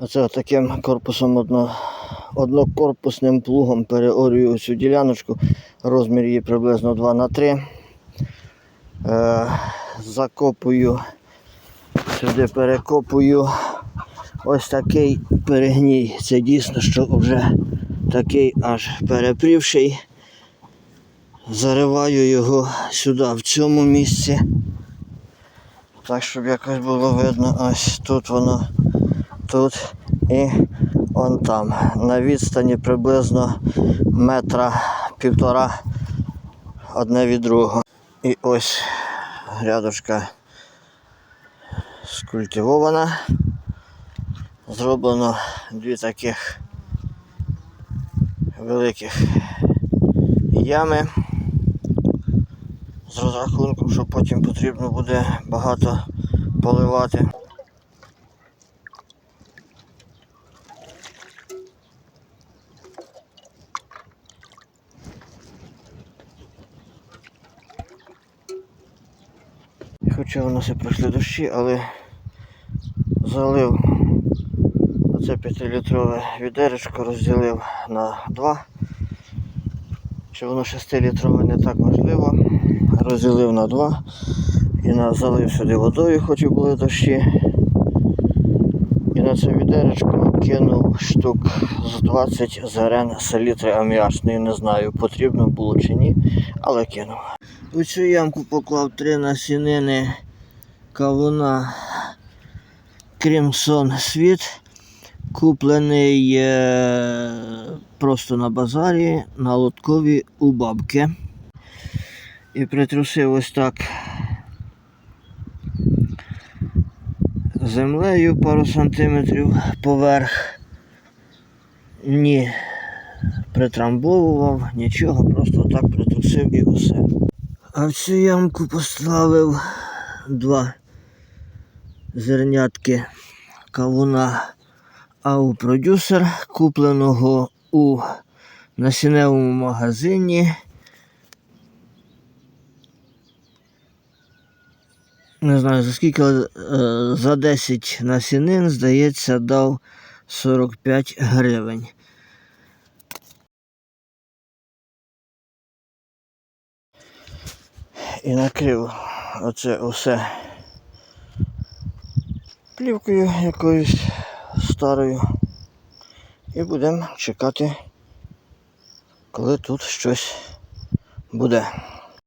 Оце таким корпусом одно, однокорпусним плугом переорюю цю діляночку. Розмір її приблизно 2 на 3 Е, закопую, сюди перекопую. Ось такий перегній. Це дійсно, що вже такий аж перепрівший. Зариваю його сюди, в цьому місці. Так, щоб якось було видно, ось тут воно, тут і он там. На відстані приблизно метра півтора одне від другого. І ось грядочка скультивована. Зроблено дві таких великих ями з розрахунком, що потім потрібно буде багато поливати. Хоча у нас і пройшли дощі, але залив оце 5-літрове відеречко, розділив на два. Чи воно 6-літрове не так важливо. Розділив на два і на залив сюди водою, хоч і були дощі. І на це відеречко кинув штук з 20 зерен селітри аміачної. Не знаю, потрібно було чи ні, але кинув. У цю ямку поклав три насінини кавуна Крімсон Світ. Куплений просто на базарі на лоткові у бабки. І притрусив ось так землею пару сантиметрів поверх. Ні, притрамбовував, нічого, просто так притрусив і усе. А в цю ямку поставив два зернятки кавуна АУ продюсер, купленого у насінневому магазині. Не знаю за скільки, е, за 10 насінин, здається, дав 45 гривень. І накрив оце усе плівкою якоюсь старою. І будемо чекати, коли тут щось буде.